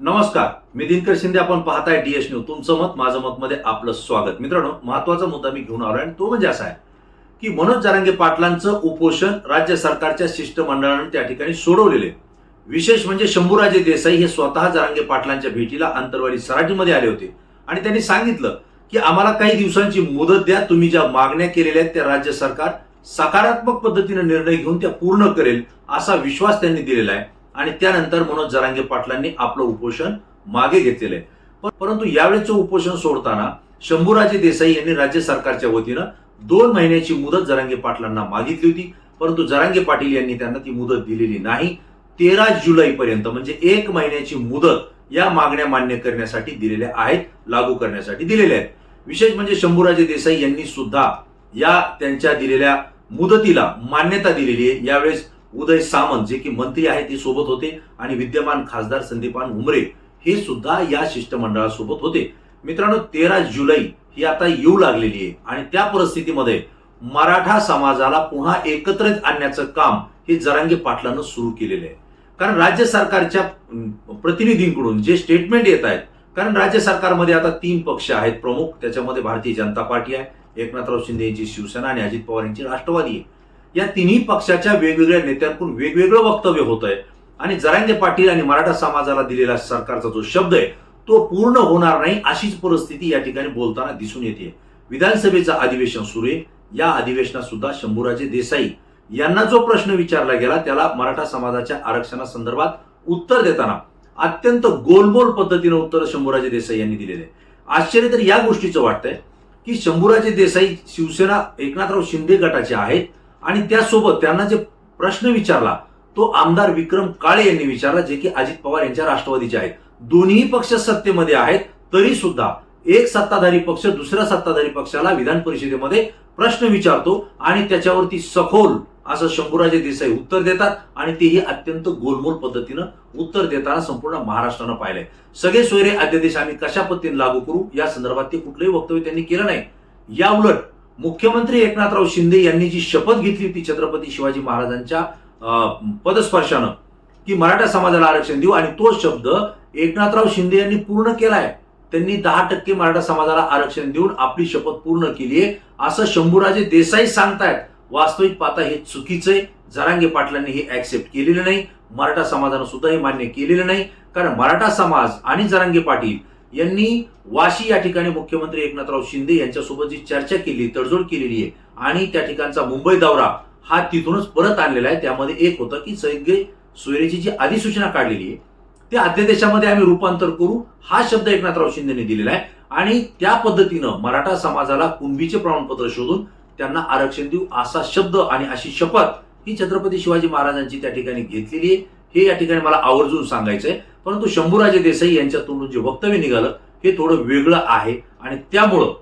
नमस्कार मी दिनकर शिंदे आपण पाहताय डीएस न्यूज तुमचं मत माझं मत मध्ये आपलं स्वागत. मित्रांनो महत्त्वाचा मुद्दा मी घेऊन आलो आणि तो म्हणजे असा आहे की मनोज जारांगे पाटलांचं उपोषण राज्य सरकारच्या शिष्टमंडळानं त्या ठिकाणी सोडवलेले विशेष म्हणजे शंभूराजे देसाई हे स्वतः जारांगे पाटलांच्या भेटीला अंतरवाडी सराटीमध्ये आले होते. आणि त्यांनी सांगितलं की आम्हाला काही दिवसांची मुदत द्या तुम्ही ज्या मागण्या केलेल्या आहेत त्या राज्य सरकार सकारात्मक पद्धतीने निर्णय घेऊन त्या पूर्ण करेल असा विश्वास त्यांनी दिलेला आहे. आणि त्यानंतर मनोज जरांगे पाटलांनी आपलं उपोषण मागे घेतलेलं आहे. परंतु यावेळेचं उपोषण सोडताना शंभूराजे देसाई यांनी राज्य सरकारच्या वतीनं दोन महिन्याची मुदत जरांगे पाटलांना मागितली होती. परंतु जरांगे पाटील यांनी त्यांना ती मुदत दिलेली नाही. तेरा जुलै पर्यंत म्हणजे एक महिन्याची मुदत या मागण्या मान्य करण्यासाठी दिलेल्या आहेत लागू करण्यासाठी दिलेल्या आहेत. विशेष म्हणजे शंभूराजे देसाई यांनी सुद्धा या त्यांच्या दिलेल्या मुदतीला मान्यता दिलेली आहे. यावेळेस उदय सामंत जे की मंत्री आहेत ते सोबत होते. आणि विद्यमान खासदार संदीपान उमरे हे सुद्धा या शिष्टमंडळासोबत होते. मित्रांनो तेरा जुलै ही आता येऊ लागलेली आहे. आणि त्या परिस्थितीमध्ये मराठा समाजाला पुन्हा एकत्रित आणण्याचं काम हे जरांगे पाटलानं सुरू केलेलं आहे. कारण राज्य सरकारच्या प्रतिनिधींकडून जे स्टेटमेंट येत आहेत कारण राज्य सरकारमध्ये आता तीन पक्ष आहेत प्रमुख त्याच्यामध्ये भारतीय जनता पार्टी आहे एकनाथराव शिंदे यांची शिवसेना आणि अजित पवार यांची राष्ट्रवादी आहे. या तिन्ही पक्षाच्या वेगवेगळ्या नेत्यांकडून वेगवेगळं वक्तव्य होत आहे आणि जरांगे पाटील आणि मराठा समाजाला दिलेला सरकारचा जो शब्द आहे तो पूर्ण होणार नाही अशीच परिस्थिती या ठिकाणी बोलताना दिसून येते विधानसभेचं अधिवेशन सुरू आहे. या अधिवेशनात सुद्धा शंभूराजे देसाई यांना जो प्रश्न विचारला गेला त्याला मराठा समाजाच्या आरक्षणासंदर्भात उत्तर देताना अत्यंत गोलमोल पद्धतीनं उत्तर शंभूराजे देसाई यांनी दिलेले. आहे आश्चर्य तर या गोष्टीचं वाटतंय की शंभूराजे देसाई शिवसेना एकनाथराव शिंदे गटाचे आहेत. आणि त्यासोबत त्यांना जे प्रश्न विचारला तो आमदार विक्रम काळे यांनी विचारला जे की अजित पवार यांच्या राष्ट्रवादीचे आहेत. दोन्ही पक्ष सत्तेमध्ये आहेत तरी सुद्धा एक सत्ताधारी पक्ष दुसऱ्या सत्ताधारी पक्षाला विधान परिषदेमध्ये प्रश्न विचारतो आणि त्याच्यावरती सखोल असं शंभूराजे देसाई उत्तर देतात आणि तेही अत्यंत गोलमोल पद्धतीनं उत्तर देताना संपूर्ण महाराष्ट्रानं पाहिलंय. सगळे सोयरे अध्यादेश आम्ही कशा पद्धतीने लागू करू? या संदर्भात ते कुठलंही वक्तव्य त्यांनी केलं नाही. या उलट मुख्यमंत्री एकनाथराव शिंदे यांनी जी शपथ घेतली होती छत्रपती शिवाजी महाराजांच्या पदस्पर्शानं की मराठा समाजाला आरक्षण देऊ आणि तो शब्द एकनाथराव शिंदे यांनी पूर्ण केलाय. त्यांनी दहा टक्के मराठा समाजाला आरक्षण देऊन आपली शपथ पूर्ण केली आहे. असं शंभूराजे देसाई सांगतायत वास्तविक पाहता हे चुकीचं आहे. जरांगे पाटलांनी हे ऍक्सेप्ट केलेलं नाही. मराठा समाजानं सुद्धा हे मान्य केलेलं नाही. कारण मराठा समाज आणि जरांगे पाटील यांनी वाशी या ठिकाणी मुख्यमंत्री एकनाथराव शिंदे यांच्यासोबत जी चर्चा केली तडजोड केलेली आहे आणि त्या ठिकाणचा मुंबई दौरा हा तिथूनच परत आणलेला आहे. त्यामध्ये एक होतं की सगळे सोयरेची जी अधिसूचना काढलेली आहे त्या अध्यादेशामध्ये आम्ही रूपांतर करू हा शब्द एकनाथराव शिंदेने दिलेला आहे. आणि त्या पद्धतीनं मराठा समाजाला कुणबीचे प्रमाणपत्र शोधून त्यांना आरक्षण देऊ असा शब्द आणि अशी शपथ ही छत्रपती शिवाजी महाराजांची त्या ठिकाणी घेतलेली आहे. हे या ठिकाणी मला आवर्जून सांगायचंय. परंतु शंभूराजे देसाई यांच्या तोंडून जे वक्तव्य निघालं हे थोडं वेगळं आहे. आणि त्यामुळं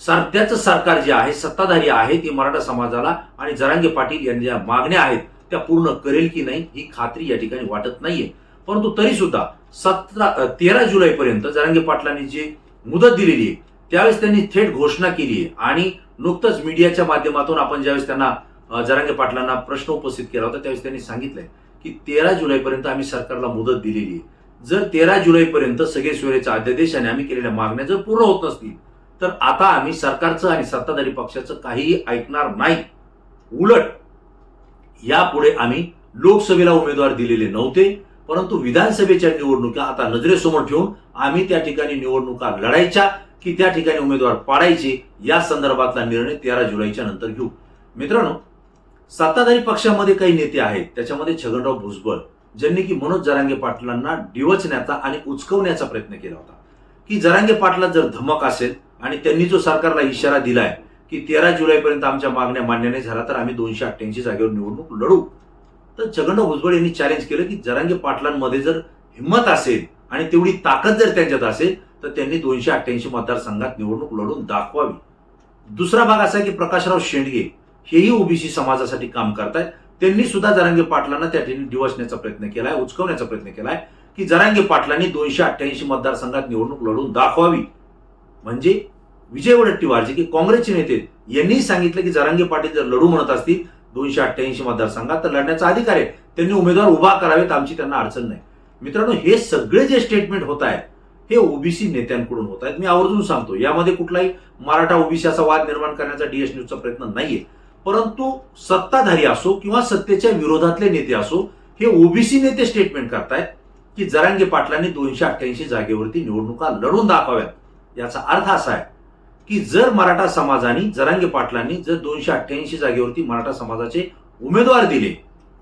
सध्याचं सरकार जे आहे सत्ताधारी आहे ते मराठा समाजाला आणि जरांगे पाटील यांच्या ज्या मागण्या आहेत त्या पूर्ण करेल की नाही ही खात्री या ठिकाणी वाटत नाहीये. परंतु तरी सुद्धा सतरा तेरा जुलैपर्यंत जरांगे पाटलांनी जी मुदत दिलेली आहे त्यावेळेस त्यांनी थेट घोषणा केली आहे. आणि नुकतंच मीडियाच्या माध्यमातून आपण ज्यावेळेस त्यांना जरांगे पाटलांना प्रश्न उपस्थित केला होता त्यावेळेस त्यांनी सांगितलंय. की तेरा जुलैपर्यंत आम्ही सरकारला मुदत दिलेली आहे. जर तेरा जुलैपर्यंत सगळे सोयरेचा अध्यादेश आणि आम्ही केलेल्या मागण्या जर पूर्ण होत नसतील तर आता आम्ही सरकारचं आणि सत्ताधारी पक्षाचं काहीही ऐकणार नाही. उलट यापुढे आम्ही लोकसभेला उमेदवार दिलेले नव्हते परंतु विधानसभेच्या निवडणुका आता नजरेसमोर ठेवून आम्ही त्या ठिकाणी निवडणुका लढायच्या की त्या ठिकाणी उमेदवार पाडायचे या संदर्भातला निर्णय तेरा जुलैच्या नंतर घेऊ. मित्रांनो सत्ताधारी पक्षामध्ये काही नेते आहेत त्याच्यामध्ये छगनराव भुजबळ ज्यांनी की मनोज जरांगे पाटलांना डिवचण्याचा आणि उचकवण्याचा प्रयत्न केला होता. की जरांगे पाटला जर धमक असेल आणि त्यांनी जो सरकारला इशारा दिलाय की तेरा जुलैपर्यंत आमच्या मागण्या मान्य नाही झाला तर आम्ही दोनशे अठ्ठ्याऐंशी जागेवर निवडणूक लढू. तर छगनराव भुजबळ यांनी चॅलेंज केलं की जरांगे पाटलांमध्ये जर हिंमत असेल आणि तेवढी ताकद जर त्यांच्यात असेल तर त्यांनी दोनशे अठ्ठ्याऐंशी मतदारसंघात निवडणूक लढून दाखवावी. दुसरा भाग असा की प्रकाशराव शेंडगे हेही ओबीसी समाजासाठी काम करतायत त्यांनी सुद्धा जरांगे पाटलांना त्या ठिकाणी डिवसण्याचा प्रयत्न केलाय उचकवण्याचा प्रयत्न केलाय की जरांगे पाटलांनी दोनशे अठ्ठ्याऐंशी मतदारसंघात निवडणूक लढून दाखवावी. म्हणजे विजय वडट्टीवार जे की काँग्रेसचे नेते यांनी सांगितलं की जरांगे पाटील जर लढू म्हणत असतील दोनशे अठ्ठ्याऐंशी मतदारसंघात तर लढण्याचा अधिकार आहे. त्यांनी उमेदवार उभा करावेत आमची त्यांना अडचण नाही. मित्रांनो हे सगळे जे स्टेटमेंट होत आहेत हे ओबीसी नेत्यांकडून होत आहेत. मी आवर्जून सांगतो यामध्ये कुठलाही मराठा ओबीसी असा वाद निर्माण करण्याचा डीएस न्यूजचा प्रयत्न नाहीये. परंतु सत्ताधारी असो किंवा सत्तेच्या विरोधातले नेते असो हे ओबीसी नेते स्टेटमेंट करतायत की जरांगे पाटलांनी दोनशे अठ्ठ्याऐंशी जागेवरती निवडणुका लढून दाखवाव्यात. याचा अर्थ असा आहे की जर मराठा समाजाने जरांगे पाटलांनी जर दोनशे अठ्ठ्याऐंशी जागेवरती मराठा समाजाचे उमेदवार दिले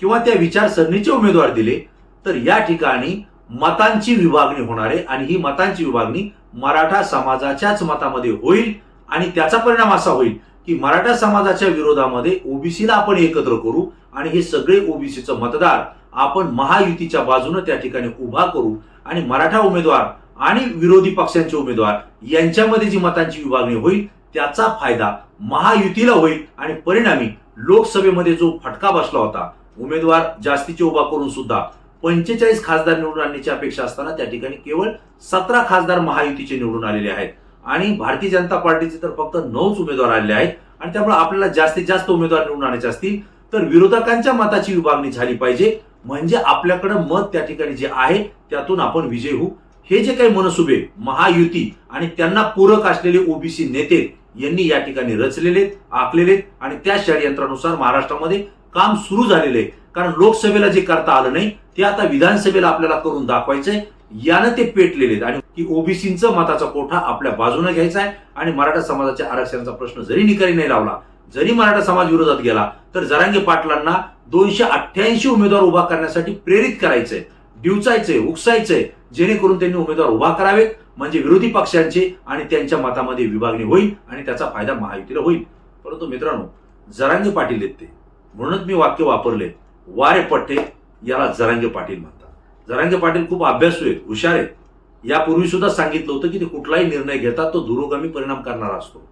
किंवा त्या विचारसरणीचे उमेदवार दिले तर या ठिकाणी मतांची विभागणी होणार आहे आणि ही मतांची विभागणी मराठा समाजाच्याच मतामध्ये होईल आणि त्याचा परिणाम असा होईल की मराठा समाजाच्या विरोधामध्ये ओबीसीला आपण एकत्र करू आणि हे सगळे ओबीसीचं मतदार आपण महायुतीच्या बाजूने त्या ठिकाणी उभा करू आणि मराठा उमेदवार आणि विरोधी पक्षांचे उमेदवार यांच्यामध्ये जी मतांची विभागणी होईल त्याचा फायदा महायुतीला होईल आणि परिणामी लोकसभेमध्ये जो फटका बसला होता उमेदवार जास्तीचे उभा करून सुद्धा पंचेचाळीस खासदार निवडून आणण्याची अपेक्षा असताना त्या ठिकाणी केवळ सतरा खासदार महायुतीचे निवडून आलेले आहेत. आणि भारतीय जनता पार्टीचे तर फक्त नऊच उमेदवार आलेले आहेत. आणि त्यामुळे आपल्याला जास्तीत जास्त उमेदवार निवडून आणायचे असतील. तर विरोधकांच्या मताची विभागणी झाली पाहिजे. म्हणजे आपल्याकडे मत त्या ठिकाणी जे आहे त्यातून आपण विजय होऊ. हे जे काही मनसुबे महायुती आणि त्यांना पूरक असलेले ओबीसी नेते यांनी या ठिकाणी रचलेले आखलेले आणि त्या षडयंत्रानुसार महाराष्ट्रामध्ये काम सुरू झालेले आहे. कारण लोकसभेला जे करता आलं नाही ते आता विधानसभेला आपल्याला करून दाखवायचंय. यानं ते पेटलेले आहेत. आणि की ओबीसीचं मताचा कोठा आपल्या बाजूने घ्यायचा आहे आणि मराठा समाजाच्या आरक्षणाचा प्रश्न जरी निकाली नाही लावला जरी मराठा समाज विरोधात गेला तर जरांगे पाटलांना दोनशे अठ्ठ्याऐंशी उमेदवार उभा करण्यासाठी प्रेरित करायचंय डिवचायचंय उकसायचंय जेणेकरून त्यांनी उमेदवार उभा करावेत म्हणजे विरोधी पक्षांचे आणि त्यांच्या मतामध्ये विभागणी होईल आणि त्याचा फायदा महायुतीला होईल. परंतु मित्रांनो जरांगे पाटील आहेत ते. म्हणूनच मी वाक्य वापरले वारे पट्टे याला जरांगे पाटील म्हणतात. जरांगे पाटील खूप अभ्यासू आहेत हुशार आहेत. यापूर्वी सुद्धा सांगितलं होतं की ते कुठलाही निर्णय घेतात तो दुरोगामी परिणाम करणारा असतो.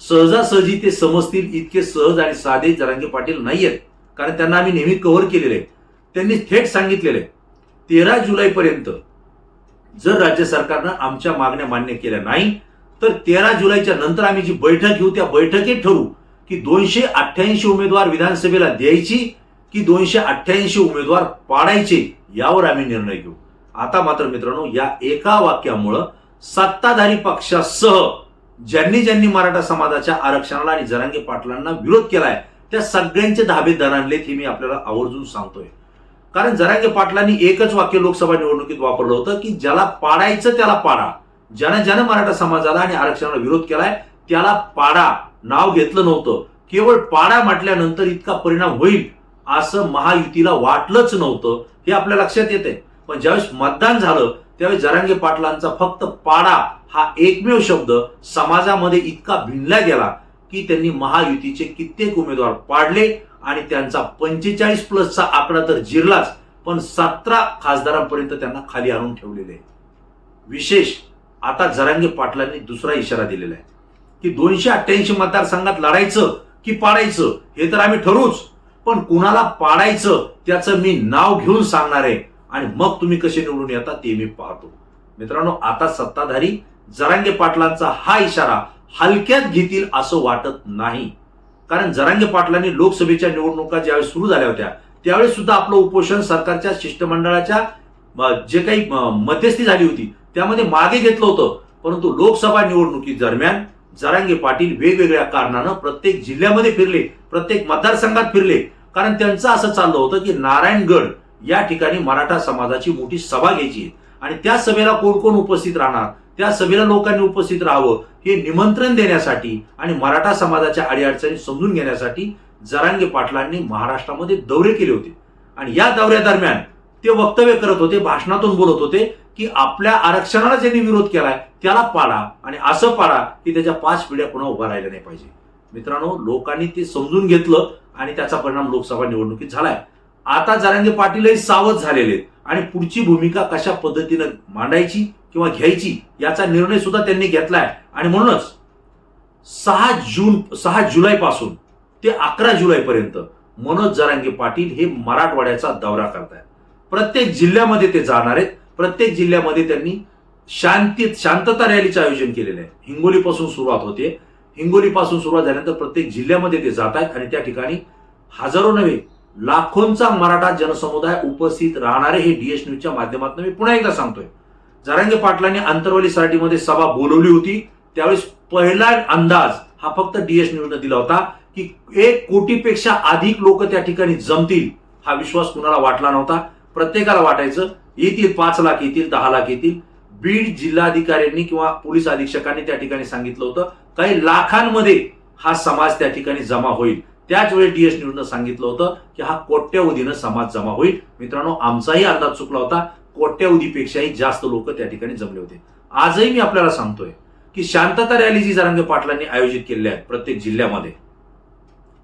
सहजासहजी ते समजतील इतके सहज आणि साधे जरांगे पाटील नाही आहेत कारण त्यांना आम्ही नेहमी कव्हर केलेले आहे त्यांनी थेट सांगितलेले तेरा जुलैपर्यंत जर राज्य सरकारनं आमच्या मागण्या मान्य केल्या नाही तर तेरा जुलैच्या नंतर आम्ही जी बैठक घेऊ त्या बैठकीत ठरवू की दोनशे अठ्ठ्याऐंशी उमेदवार विधानसभेला द्यायची की दोनशे अठ्ठ्याऐंशी उमेदवार पाडायचे. यावर आम्ही निर्णय घेऊ. आता मात्र मित्रांनो या एका वाक्यामुळं सत्ताधारी पक्षासह ज्यांनी ज्यांनी मराठा समाजाच्या आरक्षणाला आणि जरांगे पाटलांना विरोध केलाय त्या सगळ्यांचे धाबे दणाणलेत हे मी आपल्याला आवर्जून सांगतोय. कारण जरांगे पाटलांनी एकच वाक्य लोकसभा निवडणुकीत वापरलं होतं की ज्याला पाडायचं त्याला पाडा. ज्यानं ज्यानं मराठा समाजाला आणि आरक्षणाला विरोध केलाय त्याला पाडा. नाव घेतलं नव्हतं. केवळ पाडा म्हटल्यानंतर इतका परिणाम होईल असं महायुतीला वाटलंच नव्हतं. हे आपल्या लक्षात येते पण ज्यावेळेस मतदान झालं त्यावेळेस जरांगे पाटलांचा फक्त पाडा हा एकमेव शब्द समाजामध्ये इतका भिनला गेला की त्यांनी महायुतीचे कित्येक उमेदवार पाडले आणि त्यांचा पंचेचाळीस प्लसचा आकडा तर जिरलाच पण सतरा खासदारांपर्यंत त्यांना खाली आणून ठेवलेले आहे विशेष आता जरांगे पाटलांनी दुसरा इशारा दिलेला आहे की दोनशे अठ्ठ्याऐंशी मतदारसंघात लढायचं की पाडायचं हे तर आम्ही ठरवूच. पण कुणाला पाडायचं त्याचं मी नाव घेऊन सांगणार आहे. आणि मग तुम्ही कसे निवडून येता ते मी पाहतो. मित्रांनो आता सत्ताधारी जरांगे पाटलांचा हा इशारा हलक्यात घेतील असं वाटत नाही. कारण जरांगे पाटलांनी लोकसभेच्या निवडणुका ज्यावेळेस सुरू झाल्या होत्या त्यावेळेस सुद्धा आपलं उपोषण सरकारच्या शिष्टमंडळाच्या जे काही मध्यस्थी झाली होती त्यामध्ये मागे घेतलं होतं. परंतु लोकसभा निवडणुकी दरम्यान जरांगे पाटील वेगवेगळ्या कारणानं प्रत्येक जिल्ह्यामध्ये फिरले प्रत्येक मतदारसंघात फिरले. कारण त्यांचं असं चाललं होतं की नारायणगड या ठिकाणी मराठा समाजाची मोठी सभा घ्यायची आणि त्या सभेला कोण कोण उपस्थित राहणार? त्या सभेला लोकांनी उपस्थित राहावं हे निमंत्रण देण्यासाठी आणि मराठा समाजाच्या अडीअडचणी समजून घेण्यासाठी जरांगे पाटलांनी महाराष्ट्रामध्ये दौरे केले होते. आणि या दौऱ्यादरम्यान ते वक्तव्य करत होते भाषणातून बोलत होते की आपल्या आरक्षणाला ज्यांनी विरोध केलाय त्याला पाडा आणि असं पाडा की त्याच्या पाच पिढ्या पुन्हा उभा राहिल्या नाही पाहिजे. मित्रांनो लोकांनी ते समजून घेतलं आणि त्याचा परिणाम लोकसभा निवडणुकीत झालाय. आता जरांगे पाटीलही सावध झालेले आहेत आणि पुढची भूमिका कशा पद्धतीनं मांडायची किंवा घ्यायची याचा निर्णय सुद्धा त्यांनी घेतलाय. आणि म्हणूनच सहा जून सहा जुलैपासून ते अकरा जुलैपर्यंत मनोज जरांगे पाटील हे मराठवाड्याचा दौरा करतायत. प्रत्येक जिल्ह्यामध्ये ते जाणार आहेत. प्रत्येक जिल्ह्यामध्ये त्यांनी शांती शांतता रॅलीचं आयोजन केलेलं आहे. हिंगोलीपासून सुरुवात होते. हिंगोलीपासून सुरुवात झाल्यानंतर प्रत्येक जिल्ह्यामध्ये ते जात आहेत आणि त्या ठिकाणी हजारो नव्हे लाखोंचा मराठा जनसमुदाय उपस्थित राहणारे हे डीएस न्यूजच्या माध्यमातून मी पुन्हा एकदा सांगतोय. जरांगे पाटलांनी आंतरवाली सराटीमध्ये सभा बोलवली होती. त्यावेळेस पहिला अंदाज हा फक्त डीएस न्यूजनं दिला होता की एक कोटीपेक्षा अधिक लोक त्या ठिकाणी जमतील हा विश्वास कुणाला वाटला नव्हता. प्रत्येकाला वाटायचं येतील पाच लाख येतील दहा लाख येतील. बीड जिल्हाधिकाऱ्यांनी किंवा पोलीस अधीक्षकांनी त्या ठिकाणी सांगितलं होतं. काही लाखांमध्ये हा समाज त्या ठिकाणी जमा होईल. त्याच वेळी डीएस न्यूजनं सांगितलं होतं की हा कोट्यवधीनं समाज जमा होईल. मित्रांनो आमचाही अंदाज चुकला होता. कोट्यवधीपेक्षाही जास्त लोक त्या ठिकाणी जमले होते. आजही मी आपल्याला सांगतोय की शांतता रॅली जी जरांगे पाटलांनी आयोजित केलेल्या आहेत प्रत्येक जिल्ह्यामध्ये.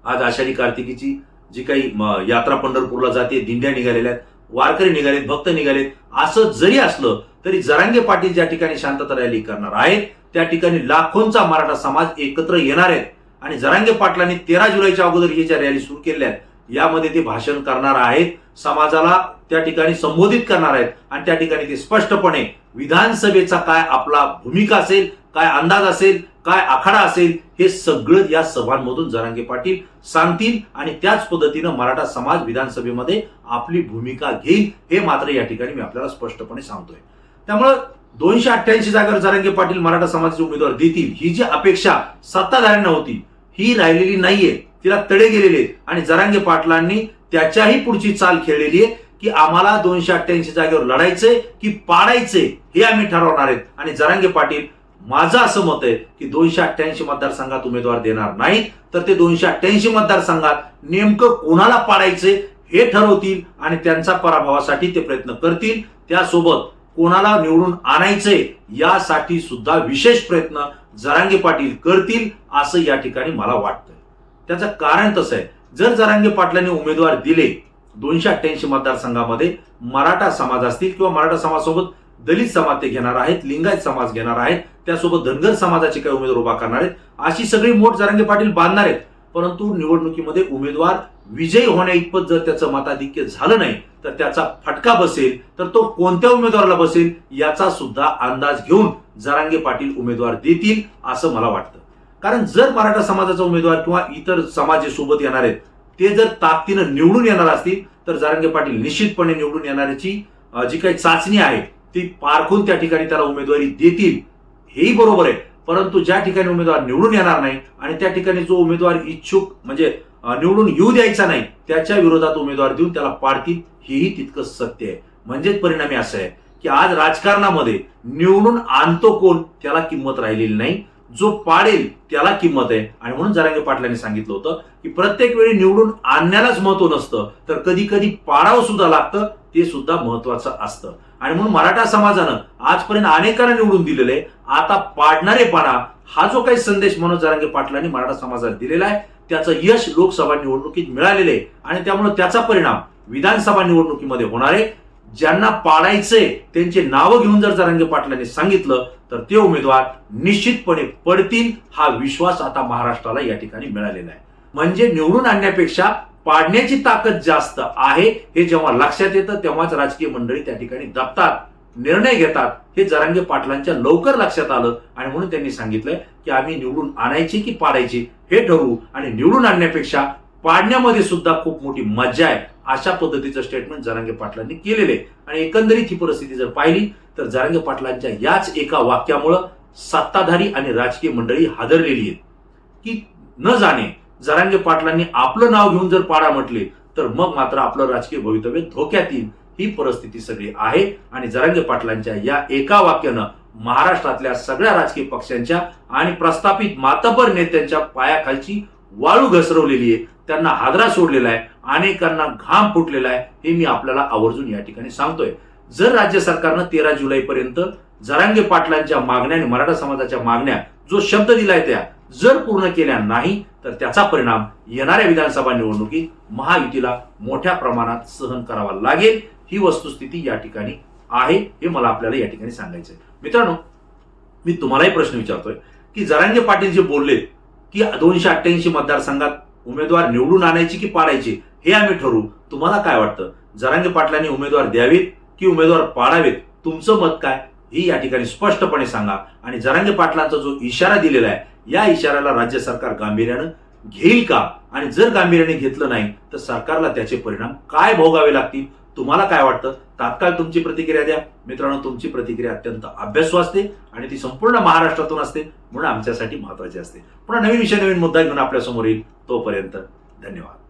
आज आषाढी कार्तिकीची जी काही यात्रा पंढरपूरला जाते दिंड्या निघालेल्या आहेत वारकरी निघालेत भक्त निघालेत असं जरी असलं तरी जरांगे पाटील ज्या ठिकाणी शांतता रॅली करणार आहेत त्या ठिकाणी लाखोंचा मराठा समाज एकत्र येणार आहेत आणि जरांगे पाटलांनी तेरा जुलैच्या अगोदर ही ज्या रॅली सुरू केल्या आहेत यामध्ये ते भाषण करणार आहेत समाजाला त्या ठिकाणी संबोधित करणार आहेत. आणि त्या ठिकाणी ते स्पष्टपणे विधानसभेचा काय आपला भूमिका असेल काय अंदाज असेल काय आखाडा असेल हे सगळं या सभांमधून जरांगे पाटील सांगतील आणि त्याच पद्धतीनं मराठा समाज विधानसभेमध्ये आपली भूमिका घेईल हे मात्र या ठिकाणी मी आपल्याला स्पष्टपणे सांगतोय. त्यामुळं दोनशे अठ्ठ्याऐंशी जागेवर जारंगे पाटील मराठा समाजाचे उमेदवार देतील. ही जी अपेक्षा सत्ताधाऱ्यांना होती ही राहिलेली नाहीये. तिला तडे गेलेले आहेत. आणि जरांगे पाटलांनी त्याच्याही पुढची चाल खेळलेली आहे की आम्हाला दोनशे अठ्ठ्याऐंशी जागेवर लढायचंय की पाडायचे हे आम्ही ठरवणार आहेत. आणि जरांगे पाटील माझं असं मत आहे की दोनशे अठ्ठ्याऐंशी मतदारसंघात उमेदवार देणार नाही. तर ते दोनशे अठ्ठ्याऐंशी मतदारसंघात नेमकं कोणाला पाडायचे हे ठरवतील आणि त्यांचा पराभवासाठी ते प्रयत्न करतील. त्यासोबत कोणाला निवडून आणायचंय यासाठी सुद्धा विशेष प्रयत्न जरांगे पाटील करतील असं या ठिकाणी मला वाटतं त्याचं कारण तसं आहे? जर जरांगे पाटलांनी उमेदवार दिले दोनशे अठ्ठ्याऐंशी मतदारसंघामध्ये मराठा समाज असतील किंवा मराठा समाजासोबत दलित समाज ते घेणार आहेत लिंगायत समाज घेणार आहेत त्यासोबत धनगर समाजाचे काही उमेदवार उभा करणार आहेत अशी सगळी मोठ जरांगे पाटील बांधणार आहेत. परंतु निवडणुकीमध्ये उमेदवार विजयी होण्या इतपत जर त्याचं मताधिक्य झालं नाही तर त्याचा फटका बसेल तर तो कोणत्या उमेदवाराला बसेल याचा सुद्धा अंदाज घेऊन जरांगे पाटील उमेदवार देतील असं मला वाटतं. कारण जर मराठा समाजाचा उमेदवार किंवा इतर समाजासोबत सोबत येणार आहेत ते जर ताकदीनं निवडून येणार असतील तर जरांगे पाटील निश्चितपणे निवडून येणाऱ्याची जी काही चाचणी आहे ती पारखून त्या ठिकाणी त्याला उमेदवारी देतील हेही बरोबर आहे. परंतु ज्या ठिकाणी उमेदवार निवडून येणार नाही आणि त्या ठिकाणी जो उमेदवार इच्छुक म्हणजे निवडून येऊ द्यायचा नाही त्याच्या विरोधात उमेदवार देऊन त्याला पाडतील हेही तितकंच सत्य आहे. म्हणजेच परिणामी असं आहे की आज राजकारणामध्ये निवडून आणतो कोण त्याला किंमत राहिलेली नाही. जो पाडेल त्याला किंमत आहे. आणि म्हणून जरांगे पाटलांनी सांगितलं होतं की प्रत्येक वेळी निवडून आणण्यालाच महत्त्व नसतं. तर कधी कधी पाडावं सुद्धा लागतं ते सुद्धा महत्वाचं असतं. आणि म्हणून मराठा समाजानं आजपर्यंत अनेकांना निवडून दिलेलं आहे. आता पाडणारेपणा हा जो काही संदेश मनोज जरांगे पाटलांनी मराठा समाजाला दिलेला आहे त्याचं यश लोकसभा निवडणुकीत मिळालेलं आहे. आणि त्यामुळे त्याचा परिणाम विधानसभा निवडणुकीमध्ये होणार आहे. ज्यांना पाडायचे त्यांचे नावं घेऊन जर जरांगे पाटलांनी सांगितलं तर ते उमेदवार निश्चितपणे पडतील हा विश्वास आता महाराष्ट्राला या ठिकाणी मिळालेला आहे. म्हणजे निवडून आणण्यापेक्षा पाडण्याची ताकद जास्त आहे हे जेव्हा लक्षात येतं तेव्हाच राजकीय मंडळी त्या ठिकाणी दबतात निर्णय घेतात हे जरांगे पाटलांच्या लवकर लक्षात आलं आणि म्हणून त्यांनी सांगितलंय की आम्ही निवडून आणायची की पाडायची हे ठरवू आणि निवडून आणण्यापेक्षा पाडण्यामध्ये सुद्धा खूप मोठी मजा आहे अशा पद्धतीचं स्टेटमेंट जरांगे पाटलांनी केलेले आहे. आणि एकंदरीत ही परिस्थिती जर पाहिली तर जरांगे पाटलांच्या याच एका वाक्यामुळं सत्ताधारी आणि राजकीय मंडळी हादरलेली आहेत की न जाणे जरांगे पाटलांनी आपलं नाव घेऊन जर पाडा म्हटले तर मग मात्र आपलं राजकीय भवितव्य धोक्यात येईल ही परिस्थिती सगळी आहे. आणि जरांगे पाटलांच्या या एका वाक्यानं महाराष्ट्रातल्या सगळ्या राजकीय पक्षांच्या आणि प्रस्थापित मातबर नेत्यांच्या पायाखालची वाळू घसरवलेली आहे. त्यांना हादरा सोडलेला आहे. अनेकांना घाम फुटलेला आहे. हे मी आपल्याला आवर्जून या ठिकाणी सांगतोय. जर राज्य सरकारनं तेरा जुलैपर्यंत जरांगे पाटलांच्या मागण्या आणि मराठा समाजाच्या मागण्या जो शब्द दिलाय त्या जर पूर्ण केल्या नाही तर त्याचा परिणाम येणाऱ्या विधानसभा निवडणुकीत महायुतीला मोठ्या प्रमाणात सहन करावा लागेल. ही वस्तुस्थिती या ठिकाणी आहे हे मला आपल्याला या ठिकाणी सांगायचं आहे मित्रांनो मी तुम्हालाही प्रश्न विचारतोय की जरांगे पाटील जे बोलले की दोनशे अठ्ठ्याऐंशी मतदारसंघात उमेदवार निवडून आणायची की पाडायची हे आम्ही ठरवू. तुम्हाला काय वाटतं? जरांगे पाटलांनी उमेदवार द्यावेत की उमेदवार पाडावेत? तुमचं मत काय? हे या ठिकाणी स्पष्टपणे सांगा. आणि जरांगे पाटलांचा जो इशारा दिलेला आहे या इशाऱ्याला राज्य सरकार गांभीर्यानं घेईल का? आणि जर गांभीर्याने घेतलं नाही तर सरकारला त्याचे परिणाम काय भोगावे लागतील? तुम्हाला काय वाटतं? तात्काळ तुमची प्रतिक्रिया द्या. मित्रांनो तुमची प्रतिक्रिया अत्यंत अभ्यासू असते आणि ती संपूर्ण महाराष्ट्रातून असते म्हणून आमच्यासाठी महत्वाची असते. पुन्हा नवीन विषय नवीन मुद्दा घेऊन आपल्यासमोर येईल तोपर्यंत धन्यवाद.